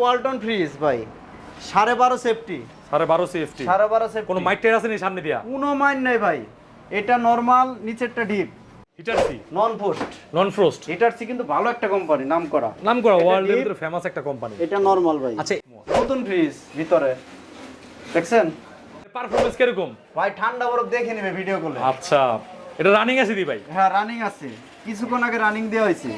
Walton fridge ভাই। সাড়ে বারো সেফটি সাড়ে বারো সিএফটি সাড়ে বারো সেফটি কোনো মাইক টাইর আছে নি সামনে দিয়া? কোনো মাইন নাই ভাই। এটা নর্মাল নিচেরটা deep heater non post non frost এটার কিন্তু ভালো একটা কোম্পানি নাম করা নাম করা এটা ওয়ার্ল্ডের ফেমাস একটা কোম্পানি এটা নর্মাল ভাই। আচ্ছা। নতুন ফ্রিজ ভিতরে। দেখছেন? কীরকম? ভাই ঠান্ডা বরফ দেখে নেবে ভিডিও কলে আচ্ছা। এটা রানিং আছে দি ভাই? হ্যাঁ রানিং আছে। কিছুক্ষণ আগে রানিং দেওয়া হয়েছে।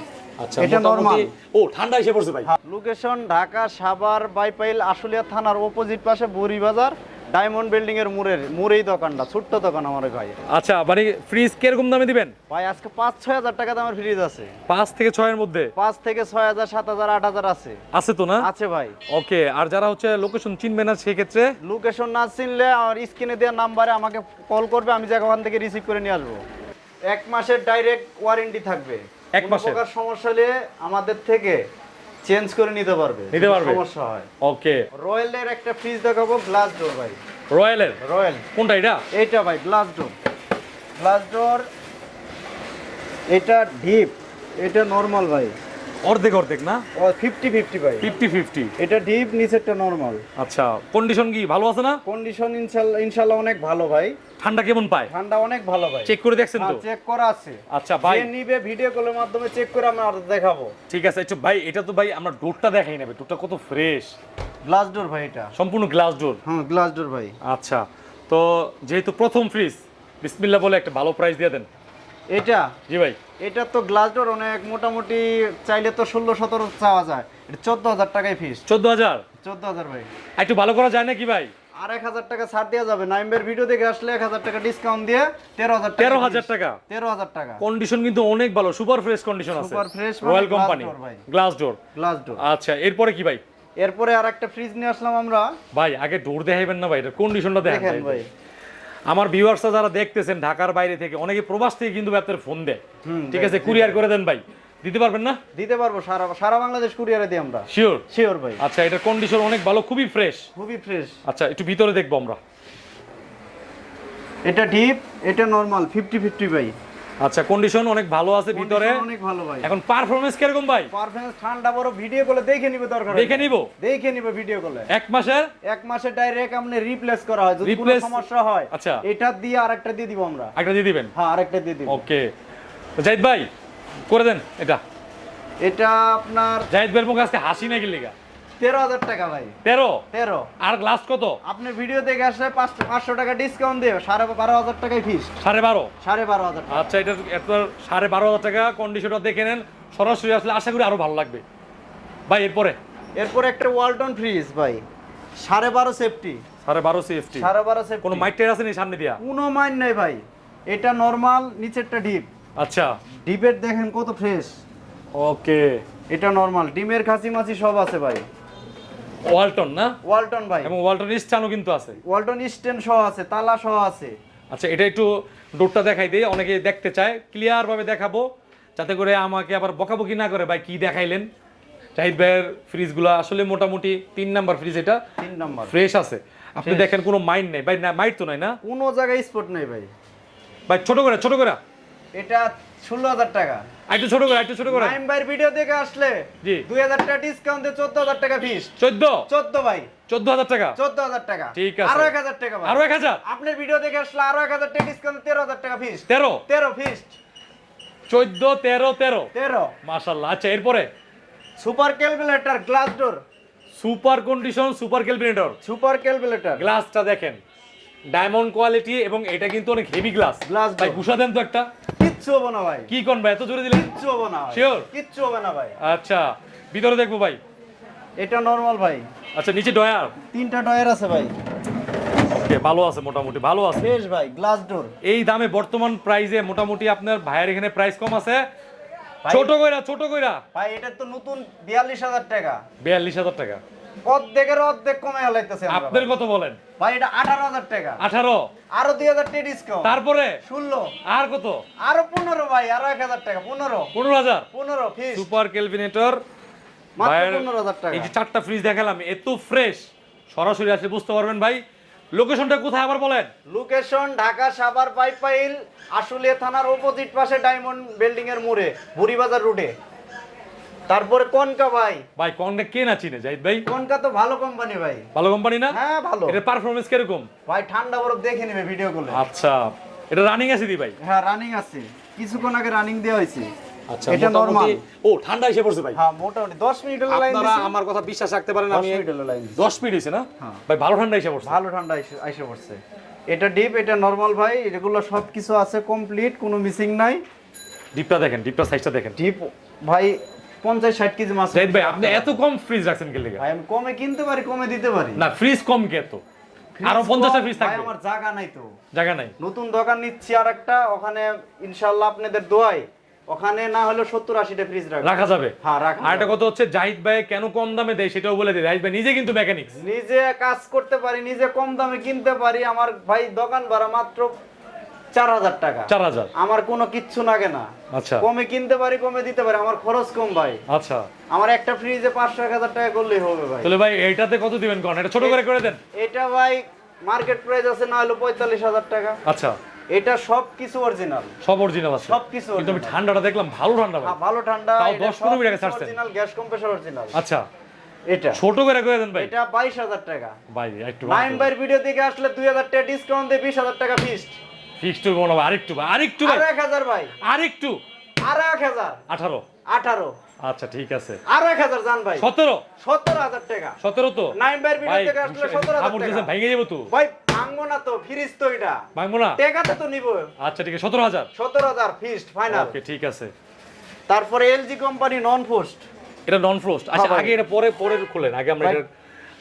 এটা নরমাল ও ঠান্ডা এসে পড়ছে ভাই। লোকেশন ঢাকা সাভার বাইপাইল আশুলিয়া থানার অপোজিট পাশে বড়িবাজার ডায়মন্ড বিল্ডিং এর মোড়ের মোড়েই দোকানটা ছোট্ট দোকান আমার ভাই। আচ্ছা মানে ফ্রিজ কীরকম দামে দিবেন? ভাই আজকে পাঁচ ছয় হাজার টাকা দামের ফ্রিজ আছে। পাঁচ থেকে ছয়ের মধ্যে? পাঁচ থেকে ছয় হাজার সাত হাজার আট হাজার আছে। আছে তো না? আছে ভাই। ওকে আর যারা হচ্ছে লোকেশন চিনবে না সেক্ষেত্রে? লোকেশন না চিনলে আমার স্ক্রিনে দেওয়া নাম্বারে আমাকে কল করবে আমি যাকে ওখান থেকে রিসিভ করে নিয়ে আসব। এক মাসের ডাইরেক্ট ওয়ারেন্টি থাকবে। এক মাসের? সমস্যা হলে আমাদের থেকে চেঞ্জ করে নিতে পারবে নিতে পারবে? সমস্যা হয়। ওকে রয়্যালের একটা ফ্রিজ দেখাবো গ্লাস ডোর ভাই। রয়্যালের রয়্যাল কোনটা এটা? এটা ভাই গ্লাস ডোর গ্লাস ডোর এটা ডিপ এটা নর্মাল ভাই। অর্ধেক অর্ধেক না? ফিফটি ফিফটি ভাই। ফিফটি ফিফটি এটা ডিপ নিচেরটা নর্মাল আচ্ছা কন্ডিশন কি ভালো আছে না? কন্ডিশন ইনশাল্লাহ ইনশাল্লাহ অনেক ভালো ভাই। ঠান্ডা কেমন পায়? ঠান্ডা অনেক ভালো ভাই। চেক করে দেখছেন তো? চেক করা আছে। আচ্ছা ভাই। নিবে ভিডিও কলের মাধ্যমে চেক করে আমরা আর দেখাবো। ঠিক আছে একটু ভাই এটা তো ভাই আমরা ডোরটা দেখাই নেবে ডোরটা কত ফ্রেশ গ্লাস ডোর ভাই এটা। সম্পূর্ণ গ্লাস ডোর হ্যাঁ গ্লাস ডোর ভাই। আচ্ছা তো যেহেতু প্রথম ফ্রিজ বিসমিল্লাহ বলে একটা ভালো প্রাইস দিয়ে দেন। এটা? জি ভাই। এটা তো গ্লাস ডোর অনেক মোটামুটি চাইলে তো ষোলো সতেরো চাওয়া যায়। এটা চোদ্দ হাজার টাকায় ফিস চোদ্দ হাজার? চোদ্দ হাজার ভাই। একটু ভালো করা যায় নাকি ভাই? আর এক হাজার টাকা ছাড় দেওয়া যাবে। ভিডিও দেখে আসলে এক হাজার টাকা ডিসকাউন্ট দিয়ে তেরো হাজার তেরো হাজার টাকা? তেরো হাজার টাকা। কন্ডিশন কিন্তু অনেক ভালো সুপার ফ্রেশ কন্ডিশন আছে। Fresh মানে royal company glass door glass door আচ্ছা এরপরে কি ভাই? এরপরে আর একটা ফ্রিজ নিয়ে আসলাম আমরা। ভাই আগে ডোর দেখাইবেন না ভাই এটা কন্ডিশনটা দেখেন ভাই। আমার ভিউয়ার্সরা যারা দেখতেছেন ঢাকার বাইরে থেকে অনেকে প্রবাস থেকে কিন্তু আপনার ফোন দেয়। ঠিক আছে? কুরিয়ার করে দেন ভাই। দিতে পারবেন না? দিতে পারব সারা সারা বাংলাদেশ কুরিয়ারে দিই আমরা। শিওর শিওর ভাই। আচ্ছা এটা কন্ডিশন অনেক ভালো খুবই ফ্রেশ খুবই ফ্রেশ আচ্ছা একটু ভিতরে দেখব আমরা। এটা ডিপ এটা নর্মাল ফিফটি ফিফটি ভাই। আচ্ছা কন্ডিশন অনেক ভালো আছে ভিতরে। অনেক ভালো ভাই। এখন পারফরমেন্স কীরকম ভাই? পারফরম্যান্স ঠান্ডা বড় ভিডিও কলে দেখে নিবে দরকার দেখে নিব? দেখে নিবে ভিডিও কলে এক মাসের? এক মাসে ডাইরেক্ট আপনি রিপ্লেস করা হয়। যদি কোনো সমস্যা হয় আচ্ছা। এটা দিয়ে আরেকটা দিয়ে দিব আমরা। একটা দিয়ে দিবেন? হ্যাঁ আরেকটা দিয়ে দিব। ওকে জাহিদ ভাই করে দেন এটা। এটা আপনার জাহিদ ভাইয়ের মুখে আজকে হাসি নাকি লেগা? তেরো হাজার টাকা ভাই। তেরো? তেরো। আর গ্লাস কত? আপনি ভিডিও দেখে আসলে পাঁচশো টাকা ডিসকাউন্ট দিয়ে সাড়ে বারো হাজার টাকায় ফিস সাড়ে বারো? সাড়ে বারো হাজার আচ্ছা এটা এত সাড়ে বারো হাজার টাকা কন্ডিশনটা দেখে নেন। সরাসরি আসলে আশা করি আরও ভালো লাগবে। ভাই এরপরে? এরপর একটা ওয়ালটন ফ্রিজ ভাই। সাড়ে বারো সেফটি সাড়ে বারো সিএফটি সাড়ে বারো সেফটি কোনো মাইক আছে নি সামনে দিয়া? কোনো মাইন নাই ভাই। এটা নর্মাল নিচেরটা ডিপ আচ্ছা। ডিপের দেখেন কত ফ্রেশ ওকে এটা নর্মাল ডিমের খাসি মাছি সব আছে ভাই। ওয়ালটন না? ওয়ালটন ভাই। এবং ওয়ালটন স্টানও কিন্তু আছে। ওয়ালটন স্ট্যান্ড সহ আছে তালা সহ আছে। আচ্ছা এটা একটু ডোরটা দেখাই দিই অনেকে দেখতে চায়। ক্লিয়ার ভাবে দেখাবো যাতে করে আমাকে আবার বকাবকি না করে ভাই কি দেখাইলেন। জাহিদ ভাইয়ের ফ্রিজগুলো আসলে মোটামুটি তিন নাম্বার ফ্রিজ এটা। তিন নাম্বার। ফ্রেশ আছে। আপনি দেখেন কোনো মাইন্ড নেই। ভাই না মাইট তো নাই না? কোনো জায়গায় স্পট নেই ভাই। ভাই ছোট করে ছোট করে। এটা ষোলো হাজার টাকা। একটু ছোট করে একটু ছোট করে। নাইম ভাইয়ের ভিডিও দেখে আসলে জি। দুই হাজার টাকা ডিসকাউন্ট দিয়ে চোদ্দ হাজার টাকা ফিস চোদ্দ? চোদ্দ ভাই। চোদ্দ হাজার টাকা? চোদ্দ হাজার টাকা। ঠিক আছে। আরও এক হাজার টাকা আরও এক হাজার? আপনার ভিডিও দেখে আসলে আরও এক হাজার টাকা ডিসকাউন্ট তেরো হাজার টাকা ফিস তেরো? তেরো ফিস চোদ্দ তেরো তেরো? তেরো। মাশাল্লাহ আচ্ছা এরপরে? Super calculator glass door super condition super calculator super calculator গ্লাসটা দেখেন। ডায়মন্ড কোয়ালিটি এবং এটা কিন্তু অনেক হেভি গ্লাস গ্লাস ভাই। ঘুষা দেন তো একটা। কিচ্ছু হবে না ভাই। কি কোন ভাই? এত জোরে দিলেন? কিচ্ছু হবে না Sure? কিচ্ছু হবে না ভাই। আচ্ছা ভিতরে দেখব ভাই। এটা নরমাল ভাই। আচ্ছা নিচে ডয়ার তিনটা ডয়ার আছে ভাই। ভালো আছে মোটামুটি ভালো আছে। বেশ ভাই গ্লাস ডোর এই দামে বর্তমান প্রাইসে মোটামুটি আপনার ভাইয়ের এখানে প্রাইস কম আছে। ছোট কইরা ছোট কইরা। ভাই এটা তো নতুন বিয়াল্লিশ হাজার টাকা। বিয়াল্লিশ হাজার টাকা। অর্ধেকের অর্ধেক কমে হালাইতেছে ভাই। কত বলেন? ভাই এটা আঠারো হাজার টাকা। আঠারো? আরও দুই হাজার টাকা ডিসকাউন্ট তারপরে? ষোলো। আর কত? আরও পনেরো ভাই আরও এক হাজার টাকা পনেরো। পনেরো হাজার? পনেরো ফিস সুপার ক্যালভিনেটর। মাত্র পনেরো হাজার টাকা। এই যে চারটা ফ্রিজ দেখালাম এত ফ্রেশ সরাসরি আসলে বুঝতে পারবেন ভাই। লোকেশনটা কোথায় আবার বলেন? লোকেশন ঢাকা সাভার পাইপাইল আশুলিয়া থানার অপোজিট পাশে ডায়মন্ড বিল্ডিং এর মোড়ে বুড়িবাজার রোডে তারপরে কনকা ভাই? ভাই কনকা কে না চিনে জাহিদ ভাই? কনকা তো ভালো কোম্পানি ভাই। ভালো কোম্পানি না? হ্যাঁ ভালো। এটার পারফরমেন্স কীরকম? ভাই ঠান্ডা বরফ দেখে নেবে ভিডিও করলে আচ্ছা এটা রানিং আছে দি ভাই? হ্যাঁ রানিং আছে। কিছুক্ষণ আগে রানিং দেওয়া হয়েছে। আচ্ছা এটা নরমাল ও ঠান্ডা এসে পড়ছে ভাই। হ্যাঁ মোটামুটি। দশ মিনিট হলো লাইন আপনারা আমার কথা বিশ্বাস রাখতে পারেন আমি মিনিট হলো লাইন 10 মিনিট হয়েছে না? হ্যাঁ। ভাই ভালো ঠান্ডা এসে পড়ছে। ভালো ঠান্ডা আইসে- আইসে পড়ছে। এটা ডিপ এটা নরমাল ভাই। এগুলো সব কিছু আছে কমপ্লিট কোনো মিসিং নাই। ডিপটা দেখেন ডিপটা সাইজটা দেখেন। ডিপ ভাই পঞ্চাশ ষাট কেজি মাছ জাহিদ ভাই আপনি এত কম ফ্রিজ রাখছেন কে ভাই আমি কমে কিনতে পারি কমে দিতে পারি। না ফ্রিজ কম কে তো আরও Fridge পঞ্চাশটা কম, ফ্রিজ ভাই থাকবে আমার জায়গা নাই তো। জায়গা নাই? নতুন দোকান নিচ্ছি আর একটা ওখানে ইনশাল্লাহ আপনাদের দোয়াই। ওখানে না হলেও সত্তর আশিটা ফ্রিজ রাখা যাবে? হ্যাঁ রাখা আর একটা কথা হচ্ছে জাহিদ ভাই কেন কম দামে দেয় সেটাও বলে দেয় জাহিদ ভাই নিজে কিন্তু মেকানিক্স নিজে কাজ করতে পারি নিজে কম দামে কিনতে পারি। আমার ভাই দোকান ভাড়া মাত্র চার হাজার টাকা। চার হাজার। আমার কোনো কিচ্ছু লাগে না। আচ্ছা। কমে কিনতে পারি কমে দিতে পারি আমার খরচ কম ভাই। আচ্ছা। আমার একটা ফ্রিজে পাঁচশো এক হাজার টাকা করলেই হবে ভাই। তাহলে ভাই এইটাতে কত দিবেন কোন? এটা ছোট করে করে দেন। এটা ভাই মার্কেট প্রাইস আছে না হলো পঁয়তাল্লিশ হাজার টাকা। আচ্ছা। এটা সব কিছু অরিজিনাল সব অরিজিনাল আছে। সবকিছু কিন্তু আমি ঠান্ডাটা দেখলাম ভালো ঠান্ডা ভাই। ভালো ঠান্ডা তাও 10 15 মিনিট আগে ছাড়ছেন। অরিজিনাল গ্যাস কম্প্রেসর অরিজিনাল আচ্ছা। এটা। ছোট করে করে দেন ভাই। এটা বাইশ হাজার টাকা। ভাই একটু নাইন ভিডিও থেকে আসলে দুই হাজার টাকা ডিসকাউন্ট দিয়ে বিশ হাজার টাকা ফিস্ট ফিক্সড মনে হবে আরেকটু ভাই আরেকটু ভাই। আরও এক হাজার ভাই। আরেকটু। আরও এক হাজার। আঠারো। আঠারো। আচ্ছা ঠিক আছে। আর এক হাজার জান ভাই। সতেরো। সত্তর হাজার টাকা। সতেরো তো? নাইন বাইর ভিডিও থেকে আসলে সত্তর হাজার কাপড় দিয়েছেন টাকা। ভেঙে যাব তো। ভাই ভাঙবো না তো ফিরিস তো এটা। ভাঙবো না? টেকাতে তো নিবো। আচ্ছা ঠিক আছে সতেরো হাজার। সত্তর হাজার ফিস্ট ফাইনাল ওকে ঠিক আছে। তারপরে এলজি কোম্পানি নন পোস্ট এটা নন ফ্রোস্ট আচ্ছা হ্যাঁ আগে এটা পরে পরে খুলেন। আগে আমরা ভাই। এটা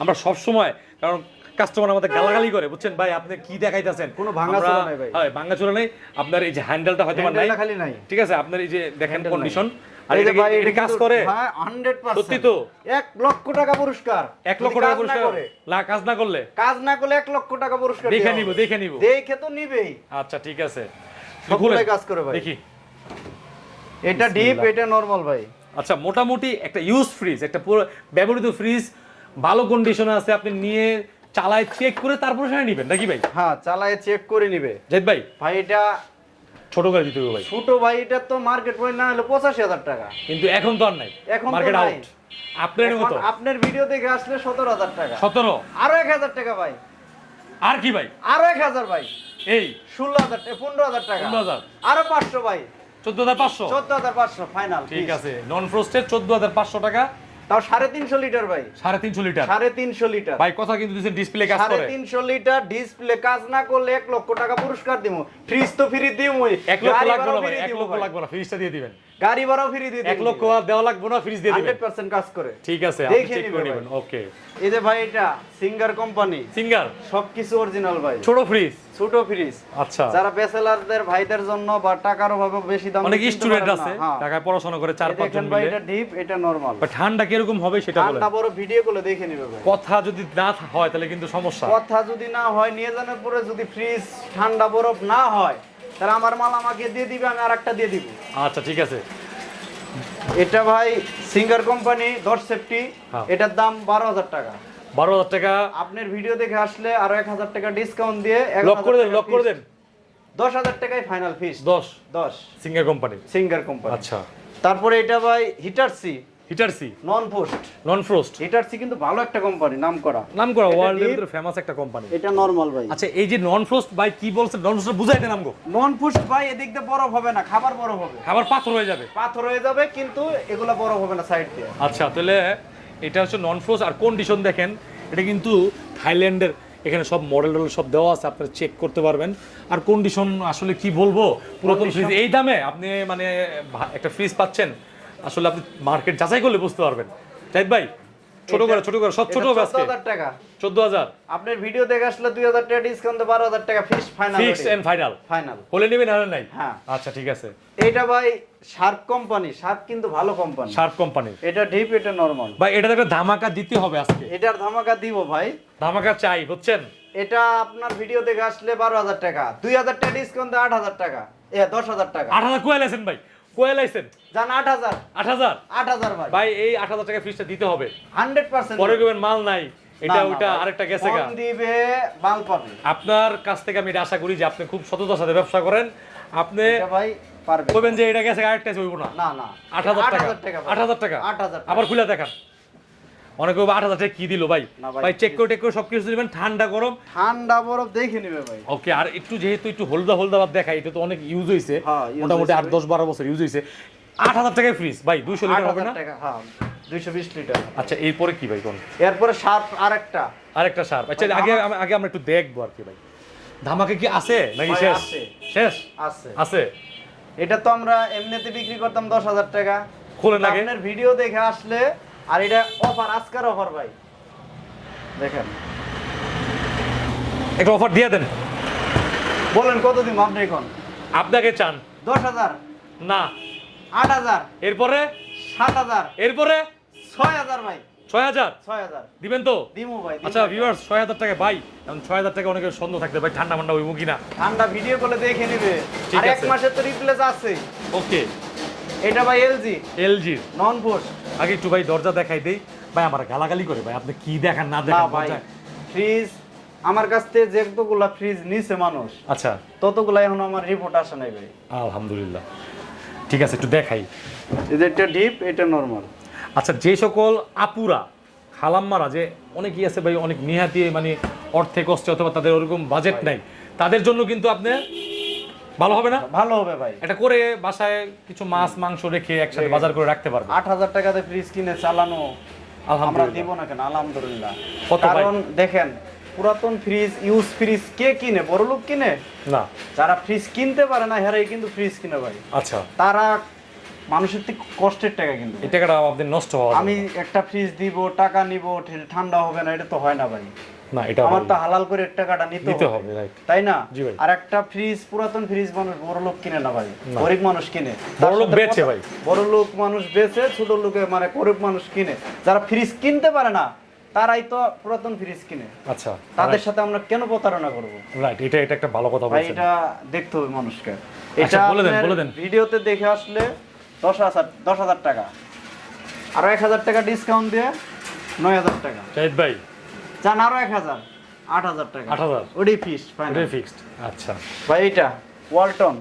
আমরা সব সময় কারণ কাস্টমার আমাদের গালাগালি করে বুঝছেন? ভাই আপনি কি দেখাইতেছেন? কোনো ভাঙাচোরা আমরা- নাই ভাই। হ্যাঁ ভাঙাচোরা নেই। আপনার এই যে হ্যান্ডেলটা হয়তো নাই। খালি নাই। ঠিক আছে আপনার এই যে দেখেন কন্ডিশন আর এটা ভাই, এটা কাজ করে। হ্যাঁ, 100% সত্যি তো? এক লক্ষ টাকা পুরস্কার। এক লক্ষ টাকা পুরস্কার। না কাজ না করলে। কাজ না করলে এক লক্ষ টাকা পুরস্কার দেখে নিব দেখে নিব। দেখে তো নিবেই। আচ্ছা ঠিক আছে। সবগুলাই কাজ করে ভাই। দেখি। এটা ডিপ এটা নরমাল ভাই। আচ্ছা মোটামুটি একটা ইউজ ফ্রিজ একটা পুরো ব্যবহৃত ফ্রিজ ভালো কন্ডিশনে আছে আপনি নিয়ে চালায় চেক করে তারপরে সেটা নেবেন নাকি ভাই? হ্যাঁ চালায় চেক করে নিবে। জাহিদ ভাই? ভাই এটা ছোট করে দিতে হবে ভাই। ছোট ভাই এটা তো মার্কেট প্রাইস না হলো পঁচাশি হাজার টাকা। কিন্তু এখন তো আর নাই। এখন মার্কেট আউট আপনার মতো। আপনার ভিডিও দেখে আসলে সতেরো হাজার টাকা। সতেরো? আরও এক হাজার টাকা ভাই। আর কি ভাই? আরও এক হাজার ভাই। এই? ষোলো হাজার পনেরো হাজার টাকা। 15,000 আরও পাঁচশো ভাই। চোদ্দ হাজার পাঁচশো? চোদ্দ হাজার পাঁচশো ফাইনাল ঠিক আছে। নন ফ্রোস্টেড চোদ্দ হাজার পাঁচশো টাকা। তাও সাড়ে তিনশো লিটার ভাই। সাড়ে তিনশো লিটার? সাড়ে তিনশো লিটার। ভাই কথা কিন্তু দিচ্ছেন ডিসপ্লে কাজ সাড়ে তিনশো লিটার ডিসপ্লে কাজ না করলে এক লক্ষ টাকা পুরস্কার দিব ফ্রিজ তো ফ্রি দিব এক লক্ষ লাগবে না এক লক্ষ লাগবে না ফ্রিজটা দিয়ে দিবেন। গাড়ি ভাড়াও ফ্রি দিয়ে এক লক্ষ দেওয়া লাগবে না ফ্রিজ দিয়ে দিবেন। হান্ড্রেড পার্সেন্ট কাজ করে। ঠিক আছে আপনি দেখে চেক করে নেবেন ওকে এই যে ভাই এটা সিঙ্গার কোম্পানি সিঙ্গার সবকিছু অরিজিনাল ভাই। ছোট ফ্রিজ ছোট ফ্রিজ। আচ্ছা। যারা ব্যাচেলারদের ভাইদের জন্য বা টাকার অভাবে বেশি দাম অনেক স্টুডেন্ট আছে হ্যাঁ। পড়াশোনা করে চার এই পাঁচ জন ভাই মিলে। এটা ডিপ এটা নরমাল ঠান্ডা কীরকম হবে সেটা বলেন। ঠান্ডা বড় ভিডিও গুলো দেখে নিবে ভাই। কথা যদি না হয় তাহলে কিন্তু সমস্যা। কথা যদি না হয় নিয়ে জানার পরে যদি ফ্রিজ ঠান্ডা বরফ না হয় তাহলে আমার মাল আমাকে দিয়ে দিবে আমি আর একটা দিয়ে দিব। আচ্ছা ঠিক আছে। এটা ভাই সিঙ্গার কোম্পানি দশ সেফটি। এটার দাম বারো হাজার টাকা। বারো হাজার টাকা। আপনার ভিডিও দেখে আসলে আরও এক হাজার টাকা ডিসকাউন্ট দিয়ে লক করে দেন লক করে দেন। দশ হাজার টাকায় ফাইনাল ফিস দশ। দশ। সিঙ্গার কোম্পানি সিঙ্গার কোম্পানি আচ্ছা। তারপরে এটা ভাই heater C heater C non post non frost heater C কিন্তু ভালো একটা কোম্পানি নাম করা নাম করা এটা ওয়ার্ল্ডের ফেমাস একটা কোম্পানি এটা নরমাল ভাই। আচ্ছা এই যে নন ফ্রোস্ট ভাই কি বলছেন নন ফ্রোস্ট বুঝাই দেন আমগো নন পোস্ট ভাই এদিক দিয়ে বরফ হবে না খাবার বরফ হবে। খাবার পাথর হয়ে যাবে। পাথর হয়ে যাবে কিন্তু এগুলা বরফ হবে না সাইড দিয়ে। আচ্ছা তাহলে এটা হচ্ছে নন ফ্রোস্ট আর কন্ডিশন দেখেন এটা কিন্তু থাইল্যান্ডের এখানে সব মডেল টডেল সব দেওয়া আছে আপনারা চেক করতে পারবেন। আর কন্ডিশন আসলে কি বলব? পুরাতন ফ্রিজ এই দামে আপনি মানে একটা ফ্রিজ পাচ্ছেন আসলে আপনি মার্কেট যাচাই করলে বুঝতে পারবেন। জাহিদ ভাই ছোট করে ছোট করে সব ছোট হবে আজকে। হাজার টাকা। চোদ্দ হাজার। আপনার ভিডিও দেখে আসলে দুই হাজার টাকা ডিসকাউন্ট বারো হাজার টাকা fix final fix and final final হলে নেবেন আর নাই। হ্যাঁ। আচ্ছা ঠিক আছে। এটা ভাই শার্প কোম্পানি শার্প কিন্তু ভালো কোম্পানি শার্প কোম্পানির এটা ডিপ এটা নরমাল ভাই এটাতে একটা ধামাকা দিতে হবে আজকে। এটার ধামাকা দিব ভাই। ধামাকা চাই বুঝছেন? এটা আপনার ভিডিও দেখে আসলে বারো হাজার টাকা। দুই হাজার টাকা ডিসকাউন্ট আট হাজার টাকা। এ দশ হাজার টাকা। আট হাজার কোয়াল আছেন ভাই? কোয়াল আইছেন জান আট হাজার। আট হাজার? আট হাজার ভাই। ভাই এই আট হাজার টাকা ফ্রিজটা দিতে হবে। Hundred percent. পরে মাল নাই। এটা ওটা আরেকটা গেছে দিবে মাল পাবে। আপনার কাছ থেকে আমি আশা করি যে আপনি খুব সততার সাথে ব্যবসা করেন। আপনি ভাই বলবেন যে এটা গেছে আরেকটা হইব না। না টাকা। টাকা আট হাজার টাকা? আট হাজার আবার খুলে দেখান। অনেকে আট হাজার টাকা কি দিল ভাই। ভাই, চেক করে টেক করে সব কিছু দিবেন ঠান্ডা গরম। ঠান্ডা বরফ দেখে নিবে ভাই। ওকে আর একটু যেহেতু একটু হলদা হলদা ভাব দেখাই এটা তো অনেক ইউজ হয়েছে হ্যাঁ, মোটামুটি আট দশ বারো বছর ইউজ হয়েছে আট হাজার টাকায় ফ্রিজ ভাই আট লিটার হবে না? হ্যাঁ দুইশো বিশ লিটার। আচ্ছা এরপরে কি ভাই কোন? এরপরে সার্ফ আরেকটা। আরেকটা সার। আচ্ছা আগে আগে আমরা একটু দেখব আর কি ভাই। ধামাকে কি আছে নাকি শেষ? শেষ? আছে। আছে? এটা তো আমরা এমনিতে বিক্রি করতাম দশ হাজার টাকা। খোলেন আগে আপনার ভিডিও দেখে আসলে আর এটা অফার আজকের অফার ভাই। দেখেন। একটা অফার দিয়ে দেন। বলেন কত দিন আপনি এখন? আপনাকে চান। দশ হাজার? না। আট হাজার? এরপরে? সাত হাজার? এরপরে? ছয় হাজার ভাই। ছয় হাজার? ছয় হাজার। দিবেন তো? দিমু ভাই আচ্ছা। ভিউয়ার্স ছয় হাজার টাকা ভাই এখন ছয় হাজার টাকা অনেকের সন্দেহ থাকতে ভাই ঠান্ডা মান্ডা হইব কিনা? ঠান্ডা ভিডিও করলে দেখে নিবে। আর এক মাসের তো রিপ্লেস আছে ওকে। এটা ভাই এলজি এলজির নন ফোর্স আগে একটু ভাই দরজা দেখাই দেই। ভাই আমার গালাগালি করে ভাই আপনি কি দেখান না না দেখান ভাই ফ্রিজ আমার কাছ থেকে যেগুলা ফ্রিজ নিছে মানুষ আচ্ছা। ততগুলা এখন আমার রিপোর্ট আসে নাই ভাই। আলহামদুলিল্লাহ। ঠিক আছে একটু দেখাই। এটা ডিপ এটা নরমাল আচ্ছা যে সকল আপুরা খালাম্মারা যে অনেকেই আছে ভাই অনেক নিহাতি মানে অর্থে কষ্টে অথবা তাদের ওরকম বাজেট নাই তাদের জন্য কিন্তু আপনি ভালো হবে না? ভালো হবে ভাই। এটা করে বাসায় কিছু মাছ মাংস রেখে একসাথে বাজার করে রাখতে পারবে আট হাজার টাকাতে ফ্রিজ কিনে চালানো আমরা আলহামদুলিল্লাহ। দিব না কেন? আলহামদুলিল্লাহ? কারণ দেখেন পুরাতন ফ্রিজ ইউজ ফ্রিজ কে কিনে? বড় লোক কিনে? না। যারা ফ্রিজ কিনতে পারে না হেরাই কিন্তু ফ্রিজ কিনে ভাই। আচ্ছা। তারা মানুষের থেকে কষ্টের টাকা কিন্তু। এই টাকাটা আপনাদের নষ্ট হওয়া আমি একটা ফ্রিজ দিব টাকা নিব ঠান্ডা হবে না এটা তো হয় না ভাই। না। এটা আমার তো হালাল করে টাকাটা নিতে হবে। হবে রাইট তাই না? ভাই। আর একটা ফ্রিজ পুরাতন ফ্রিজ মানুষ বড় লোক কিনে না ভাই। গরিব মানুষ কিনে। বড় লোক বেচে ভাই। বড় লোক মানুষ বেচে ছোট লোকে মানে গরিব মানুষ কিনে। যারা ফ্রিজ কিনতে পারে না তারাই তো পুরাতন ফ্রিজ কিনে। আচ্ছা তাদের সাথে আমরা কেন প্রতারণা করব? রাইট এটা এটা একটা ভালো কথা ভাই বলছেন। এটা দেখতে হবে মানুষকে। আচ্ছা, এটা বলে দেন, বলে দেন। ভিডিওতে দেখে আসলে দশ হাজার দশ হাজার টাকা। আরও এক হাজার টাকা ডিসকাউন্ট দিয়ে নয় হাজার টাকা। শাহিদ ভাই চান আরও এক হাজার আট হাজার টাকা। 8,000 ওটাই ফিস ফাইনাল এটাই ফিক্সড আচ্ছা। ভাই এটা ওয়ালটন।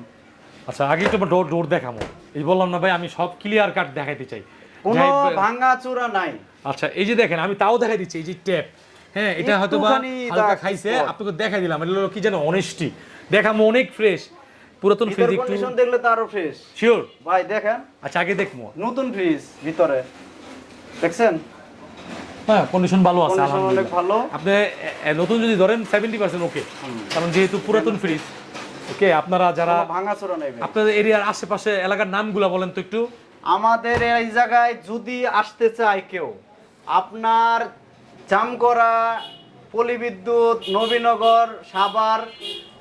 আচ্ছা আগে একটু ডোর ডোর দেখামো। এই বললাম না ভাই আমি সব ক্লিয়ার কাট দেখাইতে চাই। কোনো ভাঙা চূড়া নাই। আচ্ছা এই যে দেখেন আমি তাও দেখাই দিচ্ছি এই যে ট্যাপ হ্যাঁ এটা হয়তো বা হালকা খাইছে আপনাকে দেখাই দিলাম এটা হলো কি জানো অনেস্টি দেখামো অনেক ফ্রেশ পুরাতন ফ্রিজ একটু কন্ডিশন দেখলে তো আরও ফ্রেশ শিওর ভাই দেখেন। আচ্ছা আগে দেখব। নতুন ফ্রিজ ভিতরে। দেখছেন? হ্যাঁ কন্ডিশন ভালো আছে অনেক আলহামদুলিল্লাহ। ভালো। আপনি নতুন যদি ধরেন সেভেন্টি পার্সেন্ট ওকে কারণ যেহেতু পুরাতন ফ্রিজ ওকে আপনারা যারা কোনো ভাঙা চূড়া নাই আপনাদের এরিয়ার আশেপাশে এলাকার নামগুলা বলেন তো একটু। আমাদের এই জায়গায় যদি আসতে চায় কেউ আপনার জামকরা পলিবিদ্যুৎ নবীনগর সাভার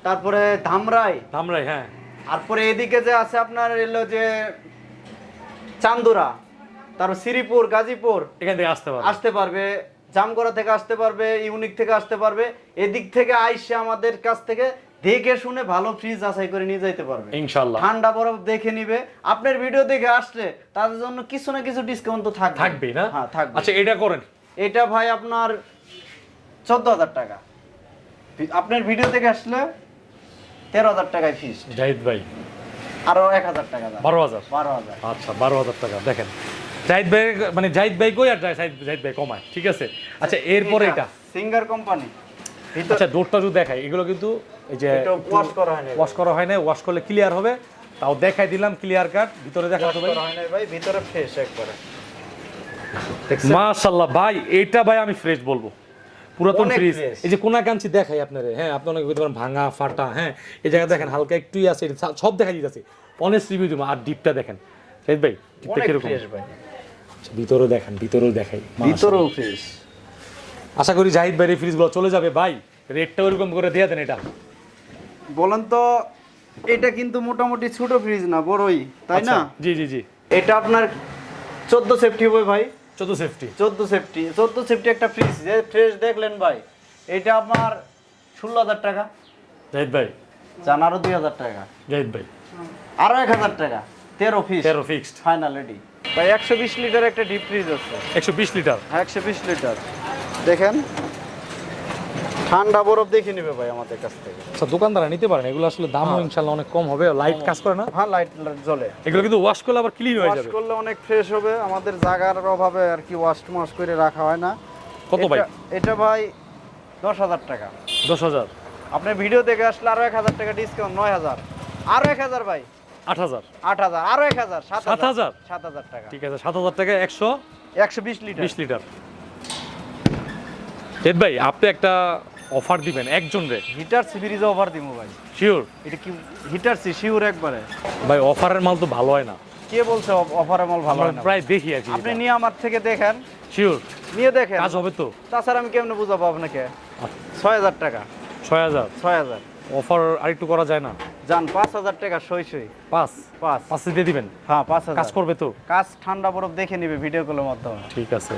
তারপরে ধামরাই। ধামরাই হ্যাঁ। তারপরে এদিকে যে আছে আপনার এলো যে চান্দুরা তারপর শ্রীপুর গাজীপুর। এখান থেকে আসতে পারবে। আসতে পারবে জামকরা থেকে আসতে পারবে ইউনিক থেকে আসতে পারবে। এদিক থেকে আইসে আমাদের কাছ থেকে দেখে শুনে ভালো ফ্রিজ যাচাই করে নিয়ে যাইতে পারবে। ইনশাল্লাহ। ঠান্ডা বরফ দেখে নিবে। আপনার ভিডিও দেখে আসলে তাদের জন্য কিছু না কিছু ডিসকাউন্ট তো থাকবে থাকবেই না? হ্যাঁ থাকবে আচ্ছা এটা করেন। এটা ভাই আপনার চোদ্দ হাজার টাকা। আপনার ভিডিও দেখে আসলে তেরো হাজার টাকায় ফিস জাহিদ ভাই। আরও এক হাজার টাকা বারো হাজার? বারো হাজার। আচ্ছা বারো হাজার টাকা দেখেন। জাহিদ ভাই মানে জাহিদ ভাই কই আর জাহিদ ভাই কমায় ঠিক আছে? আচ্ছা এরপরে এটা। সিঙ্গার কোম্পানি আচ্ছা ডোরটা যদি দেখাই এগুলো কিন্তু এই যে wash করা হয়নি। ওয়াশ করা হয় না ওয়াশ করলে ক্লিয়ার হবে। তাও দেখাই দিলাম ক্লিয়ার কাট ভিতরে দেখা তো ভাই। হয় ভিতরে ফ্রেশ একবারে। মাশাল্লাহ ভাই এটা ভাই আমি ফ্রেশ বলব। পুরাতন ফ্রিজ এই যে কোনা কাঞ্চি দেখাই আপনারে হ্যাঁ আপনি অনেক বলতে পারেন ভাঙা ফাটা হ্যাঁ এই জায়গা দেখেন হালকা একটুই আছে সব দেখা দিতেছে। অনেস্ট রিভিউ দিব আর ডিপটা দেখেন। জাহিদ ভাই ডিপটা কীরকম? ফ্রেশ ভাই। আচ্ছা, ভিতরেও দেখেন ভিতরেও দেখাই। ভিতরেও ফ্রেশ আশা করি জাহিদ ভাই এই ফ্রিজগুলো চলে যাবে। ভাই রেটটা ওরকম করে দিয়ে দেন এটা। বলেন তো এটা কিন্তু মোটামুটি ছোট ফ্রিজ না বড়ই তাই না? আচ্ছা, জি জি জি। এটা আপনার চোদ্দ সেফটি হবে ভাই। চোদ্দ সেফটি চোদ্দ সেফটি চোদ্দ সেফটি একটা ফ্রিজ যে ফ্রেশ দেখলেন ভাই এটা আপনার ষোলো হাজার টাকা। জাহিদ ভাই। জান আরও দুই হাজার টাকা। জাহিদ ভাই। আরও এক হাজার টাকা। তেরো ফিক্স তেরো ফিক্সড ফাইনাল রেডি ভাই একশো বিশ লিটার একটা ডিপ ফ্রিজ আছে। একশো বিশ লিটার। হ্যাঁ একশো বিশ লিটার। দেখেন ঠান্ডা বরফ দেখে নিবে ভাই আমাদের কাছ থেকে। আচ্ছা দোকানদারা নিতে পারেন এগুলো আসলে দামও ইনশাল্লাহ অনেক কম হবে লাইট কাজ করে না? হ্যাঁ লাইট জ্বলে। এগুলো কিন্তু ওয়াশ করলে আবার ক্লিন হয়ে ওয়াশ যাবে। করলে অনেক ফ্রেশ হবে আমাদের জাগার অভাবে আর কি ওয়াশ মাস করে রাখা হয় না। কত ভাই? এটা- ভাই দশ হাজার টাকা। দশ হাজার? আপনি ভিডিও দেখে আসলে আরও এক হাজার টাকা ডিসকাউন্ট নয় হাজার। আরও এক হাজার ভাই। আট হাজার? আট হাজার আরও এক হাজার সাত হাজার? সাত হাজার? টাকা। ঠিক আছে সাত হাজার টাকা একশো একশো বিশ লিটার। বিশ লিটার। ভাই আপনি একটা অফার দিবেন একজন রে হিটার সি ফ্রিজে অফার দিব ভাই। শিওর এটা কি হিটার সি শিওর একবারে। ভাই অফারের মাল তো ভালো হয় না। কে বলছে অফারের মাল ভালো হয় না? প্রায় দেখি আর আপনি নিয়ে আমার থেকে দেখেন। শিওর নিয়ে দেখেন। কাজ হবে তো। তাছাড়া আমি কেমনে বুঝাবো আপনাকে? ছয় হাজার টাকা। ছয় হাজার? ছয় হাজার। অফার আরেকটু করা যায় না? যান পাঁচ হাজার টাকা সই সই। পাঁচ? পাঁচ। পাঁচে দিয়ে দিবেন? হ্যাঁ পাঁচ হাজার। কাজ করবে তো? কাজ ঠান্ডা বরফ দেখে নিবে ভিডিও কলের মাধ্যমে। ঠিক আছে।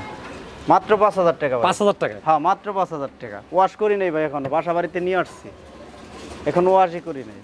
মাত্র পাঁচ হাজার টাকা পাঁচ হাজার টাকা? হ্যাঁ মাত্র পাঁচ হাজার টাকা। ওয়াশ করি নাই ভাই এখন বাসা বাড়িতে নিয়ে আসছি। এখন ওয়াশই করি নাই।